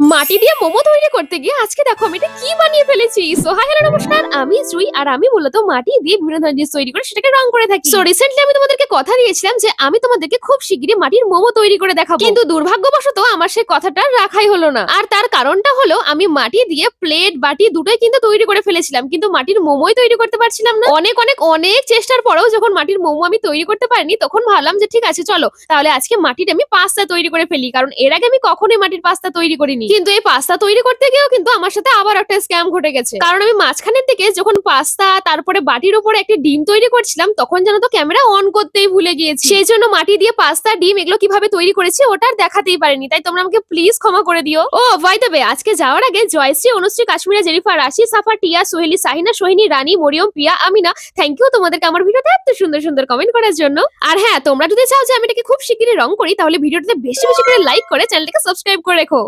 মাটি দিয়ে মোমো তৈরি করতে গিয়ে আজকে দেখো আমি এটা কি বানিয়ে ফেলেছি। সো হাই হ্যালো নমস্কার। আমি জুই আর আমি মূলত মাটি দিয়ে বিভিন্ন ধরনের জিনিস তৈরি করে সেটাকে রং করে থাকি। সো রিসেন্টলি আমি তোমাদেরকে কথা দিয়েছিলাম যে আমি তোমাদেরকে খুব শিগগিরই মাটির মোমো তৈরি করে দেখাবো। কিন্তু দুর্ভাগ্যবশত আমার সেই কথাটা রাখাই হলো না। আর তার কারণটা হলো আমি মাটি দিয়ে প্লেট বাটি দুটোই কিন্তু তৈরি করে ফেলেছিলাম কিন্তু মাটির মোমোই তৈরি করতে পারছিলাম না। অনেক অনেক অনেক চেষ্টার পরেও যখন মাটির মোমো আমি তৈরি করতে পারিনি তখন ভাবলাম যে ঠিক আছে চলো তাহলে আজকে মাটির আমি পাস্তা তৈরি করে ফেলি কারণ এর আগে আমি কখনোই মাটির পাস্তা তৈরি করিনি। কিন্তু এই পাস্তা তৈরি করতে গিয়েও কিন্তু আমার সাথে আবার একটা স্ক্যাম ঘটে গেছে। কারণ আমি মাঝখানের দিকে যখন পাস্তা তারপরে বাটির উপরে একটা ডিম তৈরি করছিলাম, তখন যেন তো ক্যামেরা অন করতেই ভুলে গিয়েছি। সেই জন্য মাটি দিয়ে পাস্তা ডিম এগুলো কীভাবে তৈরি করেছি ওটা আর দেখাতেই পারিনি। তাই তোমরা আমাকে প্লিজ ক্ষমা করে দিও। ও ভাই দেবে আজকে যাওয়ার আগে জয়শ্রী, অনুশ্রী কাশ্মীরা জেরিফা রাশি, সাফা, টিয়া, সোহেলি, সাহিনা, সোহিনী, রানী, মরিয়ম, পিয়া, আমিনা থ্যাংক ইউ তোমাদেরকে আমার ভিডিওতে এত সুন্দর সুন্দর কমেন্ট করার জন্য। আর হ্যাঁ তোমরা যদি চাও যে আমি এটাকে খুব শিগগিরই রং করি, তাহলে ভিডিওটাতে বেশি বেশি করে লাইক করে চ্যানেলটাকে সাবস্ক্রাইব করে রেখো।